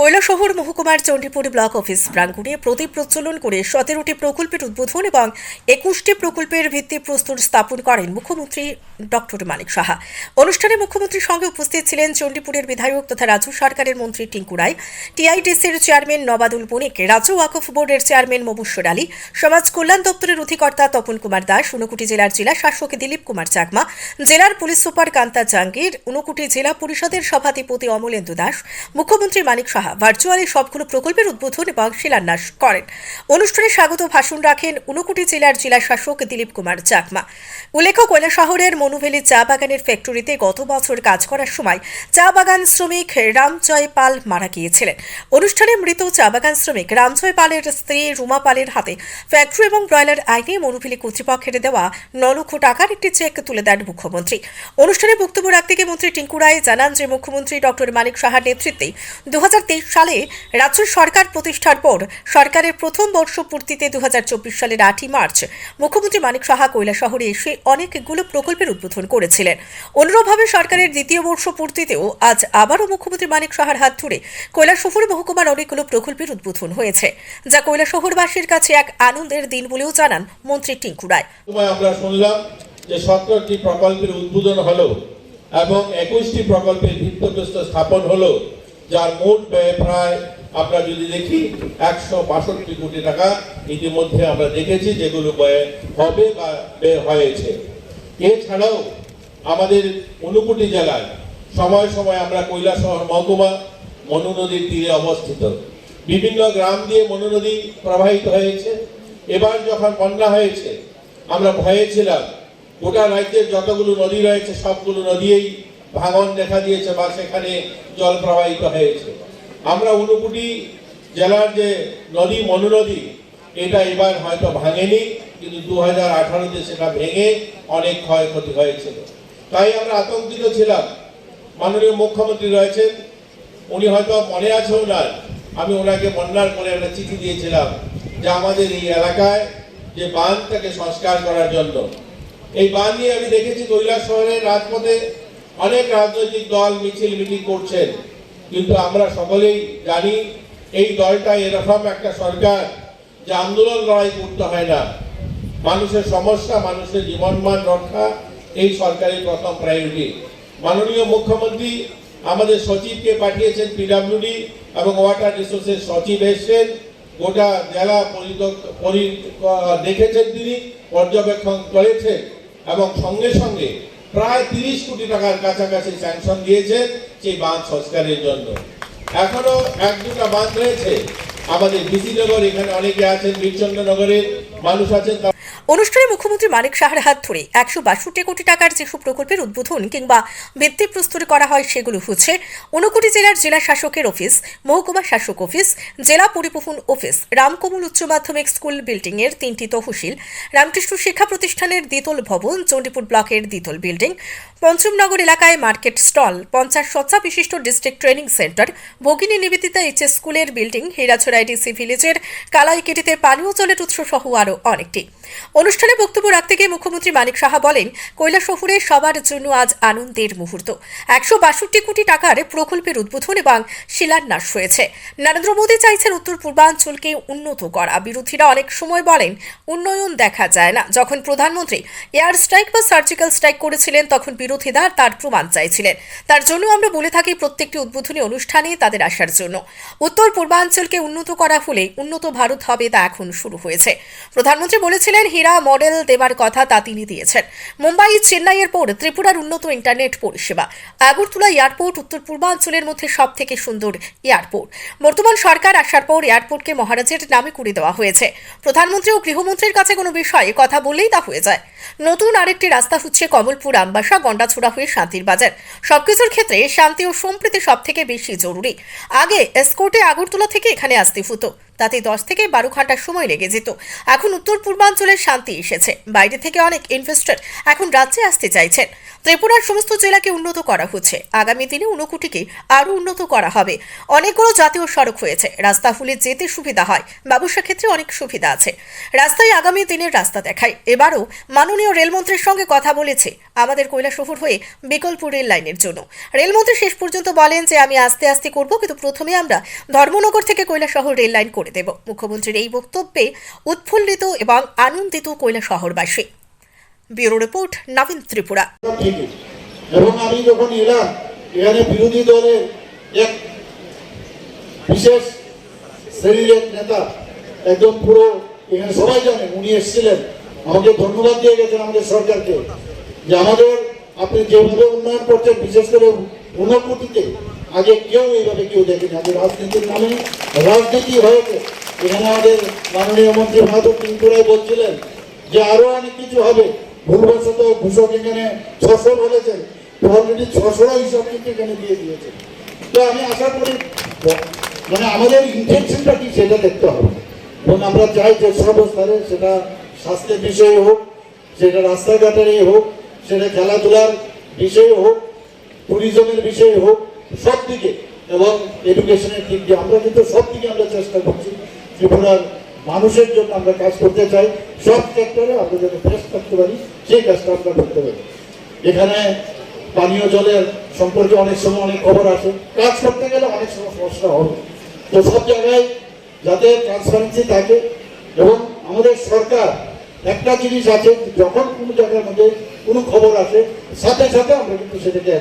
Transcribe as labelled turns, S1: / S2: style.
S1: কৈলাসহর মহকুমার Chandipur block office প্রাঙ্গণে প্রদীপ প্রজ্বলন করে সতেরোটি প্রকল্পের উদ্বোধন এবং একুশটি প্রকল্পের ভিত্তিপ্রস্তর স্থাপন করেন মুখ্যমন্ত্রী ডক্টর মানিক সাহা। অনুষ্ঠানে মুখ্যমন্ত্রীর সঙ্গে উপস্থিত ছিলেন চণ্ডীপুরের বিধায়ক তথা রাজ্য সরকারের মন্ত্রী টিঙ্কু রায়, টিআইডিসির চেয়ারম্যান নবাদুল বণিক রাজ্য ওয়াকফ বোর্ডের চেয়ারম্যান মবুশ্বর আলী, সমাজ কল্যাণ দপ্তরের অধিকর্তা তপন কুমার দাস, ঊনকোটি জেলার জেলা শাসক দিলীপ কুমার চাকমা, জেলার পুলিশ সুপার কান্তা জাঙ্গির ঊনকোটি জেলা পরিষদের সভাধিপতি অমলেন্দু দাস, মুখ্যমন্ত্রী মানিক সাহা ভার্চুয়ালি সবগুলো প্রকল্পের উদ্বোধন এবং শিলান্যাস করেন। অনুষ্ঠানে স্বাগত ভাষণ রাখেন ঊনকোটি জেলার জেলা শাসক দিলীপ কুমার চাকমা। উল্লেখ্য শহরের মনুভেলি চা বাগানের ফ্যাক্টরিতে গত বছর কাজ করার সময় চা বাগান শ্রমিক রামজয় পাল মারা গিয়েছিলেন। অনুষ্ঠানে মৃত চা বাগান শ্রমিক রামজয় পালের স্ত্রী রুমা পালের হাতে ফ্যাক্টরি এবং ব্রয়লার আইনে মনুভেলি কর্তৃপক্ষের দেওয়া ন লক্ষ টাকার একটি চেক তুলে দেন মুখ্যমন্ত্রী। অনুষ্ঠানে বক্তব্য রাখতে গিয়ে মন্ত্রী টিঙ্কু রায় জানান যে, মুখ্যমন্ত্রী ডক্টর মানিক সাহার নেতৃত্বে দু হাজার সালে রাজ্য সরকার প্রতিষ্ঠার পর সরকারের প্রথম বর্ষ পূর্তিতে দু সালের আটই মার্চ মুখ্যমন্ত্রী মানিক সাহা শহরে এসে অনেকগুলো প্রকল্পের উদ্বোধন করেছিলেন। অনুরূপভাবে সরকারের দ্বিতীয় বর্ষ পূর্তিতেও আজ আবারও মুখ্যমন্ত্রী মানিক সাহার হাত ধরে কৈলাসহর মহকুমার অনেকগুলো প্রকল্পের উদ্বোধন হয়েছে, যা কৈলাসহরবাসীর কাছে এক আনন্দের দিন বলেও জানান মন্ত্রী টিঙ্কু রায়।
S2: সতেরোটি প্রকল্পের উদ্বোধন হলো এবং একুশটি প্রকল্পের ভিত্তিপ্রস্তর স্থাপন হলো। যার মোট ব্যয় প্রায় আমরা যদি দেখি, একশো বাষট্টি কোটি টাকা ইতিমধ্যে আমরা দেখেছি যেগুলো ব্যয় হবে বা ব্যয় হয়েছে। এছাড়াও আমাদের ঊনকোটি জেলায় সময় সময় আমরা কৈলাসহর মহকুমা, মনু নদীর তীরে অবস্থিত। বিভিন্ন গ্রাম দিয়ে মনু নদী প্রবাহিত হয়েছে। এবার যখন বন্যা হয়েছে, আমরা ভয়ে ছিলাম, গোটা রাজ্যের যতগুলো নদী রয়েছে, সবগুলো নদীই ভাঙন দেখা দিয়েছে বা সেখানে জল প্রবাহিত হয়েছে। আমরা ঊনকোটি জেলার যে নদী মনু নদী এটা এবার হয়তো ভাঙেনি, কিন্তু দু হাজার আঠারোতে সেটা ভেঙে অনেক ক্ষয়ক্ষতি হয়েছিল তাই আমরা আতঙ্কিত ছিলাম। মাননীয় মুখ্যমন্ত্রী রয়েছেন, উনি হয়তো মনে আছে ওনার আমি ওনাকে বন্যার পরে একটা চিঠি দিয়েছিলাম যে আমাদের এই এলাকায় যে বাঁধটাকে সংস্কার করার জন্য। এই বাঁধ নিয়ে আমি দেখেছি কৈলাস শহরের রাজপথে অনেক রাজনৈতিক দল মিছিল মিটিং করছেন। কিন্তু আমরা সকলেই জানি এই দলটা এরকম একটা সরকার যে আন্দোলন লড়াই করতে হয় না। মানুষের সমস্যা, মানুষের জীবনমান রক্ষা, এই সরকারের প্রথম প্রায়োরিটি মাননীয় মুখ্যমন্ত্রী আমাদের সচিবকে পাঠিয়েছেন পিডাব্লিউডি এবং ওয়াটার রিসোর্সের সচিব এসছেন। গোটা জেলা দেখেছেন তিনি, পর্যবেক্ষণ করেছেন এবং সঙ্গে সঙ্গে প্রায় তিরিশ কোটি টাকার কাছাকাছি স্যাংশন দিয়েছে সেই বাঁধ সংস্কারের জন্য। এখনও এক দুটা বাঁধ রয়েছে। আমাদের বিসিনগর, এখানে অনেকে আছেন, বীরচন্দ্রনগরের মানুষ আছেন
S1: অনুষ্ঠানে মুখ্যমন্ত্রী মানিক সাহার হাত ধরে একশো বাষট্টি কোটি টাকার যেসব প্রকল্পের উদ্বোধন কিংবা ভিত্তিপ্রস্তর করা হয় সেগুলো হচ্ছে ঊনকোটি জেলার জেলা শাসকের অফিস, মহকুমা শাসক অফিস, জেলা পরিবহন অফিস, রামকমল উচ্চ মাধ্যমিক স্কুল বিল্ডিংয়ের তিনটি তহসিল, রামকৃষ্ণ শিক্ষা প্রতিষ্ঠানের দ্বিতল ভবন, চণ্ডীপুর ব্লকের দ্বিতল বিল্ডিং, পঞ্চমনগর এলাকায় মার্কেট স্টল, পঞ্চাশ শয্যা বিশিষ্ট district training centre, Bhagini Nivedita HS স্কুলের বিল্ডিং, হীরাছড়া ডিসি ভিলেজের কালাইকেটিতে পানীয় জলের উৎস সহ আরও অনেকটি। অনুষ্ঠানে বক্তব্য রাখতে গিয়ে মুখ্যমন্ত্রী মানিক সাহা বলেন কৈলাসহরে সবার জন্য আজ আনন্দের মুহূর্ত। একশো বাষট্টি কোটি টাকার প্রকল্পের উদ্বোধন এবং শিলান্যাস হয়েছে। নরেন্দ্র মোদী চাইছেন উত্তর পূর্বাঞ্চলকে উন্নত করা। বিরোধীরা অনেক সময় বলেন, উন্নয়ন দেখা যায় না। যখন প্রধানমন্ত্রী এয়ার স্ট্রাইক বা সার্জিক্যাল স্ট্রাইক করেছিলেন, তখন বিরোধীরা তার প্রমাণ চাইছিলেন। তার জন্য আমরা বলে থাকি, প্রত্যেকটি উদ্বোধনী অনুষ্ঠানে তাদের আসার জন্য। উত্তর পূর্বাঞ্চলকে উন্নত করা হলে উন্নত ভারত হবে তা এখন শুরু হয়েছে। প্রধানমন্ত্রী বলেছিলেন হীরা মডেল দেবার কথা তা তিনি দিয়েছেন। মুম্বাই চেন্নাইয়ের পর ত্রিপুরার উন্নত ইন্টারনেট পরিষেবা। আগরতলা এয়ারপোর্ট, উত্তর পূর্বাঞ্চলের মধ্যে সব থেকে সুন্দর এয়ারপোর্ট। বর্তমান সরকার আসার পর এয়ারপোর্টকে মহারাজের নামে করে দেওয়া হয়েছে। প্রধানমন্ত্রী ও গৃহমন্ত্রীর কাছে কোনো বিষয়ে কথা বললেই তা হয়ে যায়। নতুন আরেকটি রাস্তা হচ্ছে কমলপুর, আমবাসা, গন্ডাছড়া হয়ে শান্তির বাজার। সবকিছুর ক্ষেত্রে শান্তি ও সম্প্রীতি সব থেকে বেশি জরুরি। আগে এসকোর্টে আগরতলা থেকে এখানে আসতে হতো। তাতে দশ থেকে বারো ঘণ্টা সময় লেগে যেত। এখন উত্তর পূর্বাঞ্চলের শান্তি শান্তি এসেছে। বাইরে থেকে অনেক ইনভেস্টর এখন রাজ্যে আসতে চাইছেন। ত্রিপুরার সমস্ত জেলাকে উন্নত করা হচ্ছে। আগামী দিনে ঊনকোটিকে আরও উন্নত করা হবে। অনেকগুলো জাতীয় সড়ক হয়েছে। রাস্তা হলে যেতে সুবিধা হয়। ব্যবসা ক্ষেত্রে অনেক সুবিধা আছে। রাস্তায় আগামী দিনের রাস্তা দেখায়। এবারও মাননীয় রেলমন্ত্রীর সঙ্গে কথা বলেছে আমাদের কৈলাসহর হয়ে বিকল্প রেল লাইনের জন্য। রেলমন্ত্রী শেষ পর্যন্ত বলেন যে, আমি আস্তে আস্তে করব, কিন্তু প্রথমে আমরা ধর্মনগর থেকে কৈলাসহর রেল লাইন করে দেব। মুখ্যমন্ত্রীর এই বক্তব্যে উৎফুল্লিত এবং আনন্দিত কৈলাসহরবাসী। Bureau report, Nabin Tripura.
S3: এবং আমি যখন এলাম, এখানে বিরোধী দলের এক বিশেষ নেতা পুরো এখানে সবাই জানেন, উনি এসেছিলেন। আমাকে ধন্যবাদ দিয়ে গেছেন আমাদের সরকারকে যে আমাদের আপনি যেভাবে উন্নয়ন করছেন, বিশেষ করে আগে কেউ এইভাবে কেউ দেখেনি। আগে রাজনীতির নামে রাজনীতি হয়েছে। এখানে আমাদের মাননীয় মন্ত্রী মাধব ত্রিপুরায় বলছিলেন যে আরও অনেক কিছু হবে। ভুলবশত ভূষক এখানে ছশো বলেছেন। অলরেডি ছশোর হিসাব কিন্তু এখানে দিয়ে দিয়েছে তো আমি আশা করি মানে আমাদের ইন্টেনশনটা কি সেটা দেখতে হবে। এবং আমরা চাই যে সর্বস্তরে সেটা স্বাস্থ্যের বিষয়ে হোক, সেটা রাস্তাঘাটেরই হোক, সেটা খেলাধুলার বিষয়ে হোক ট্যুরিজমের বিষয়ে হোক সব দিকে এবং এডুকেশনের দিক দিয়ে। আমরা কিন্তু সব দিকে আমরা চেষ্টা করছি। ত্রিপুরার মানুষের জন্য আমরা কাজ করতে চাই। সব সেক্টরে আমরা যাতে বেস্ট থাকতে পারি, সেই কাজটা আমরা করতে পারি। এখানে পানীয় জলের সম্পর্কে অনেক সময় অনেক খবর আসে কাজ করতে গেলে অনেক সময় সমস্যা হবে। তো সব জায়গায় যাতে ট্রান্সপারেন্সি থাকে এবং আমাদের সরকার একটা জিনিস আছে, যখন কোনো জায়গার মধ্যে কোনো খবর আসে, সাথে সাথে আমরা কিন্তু সেটাকে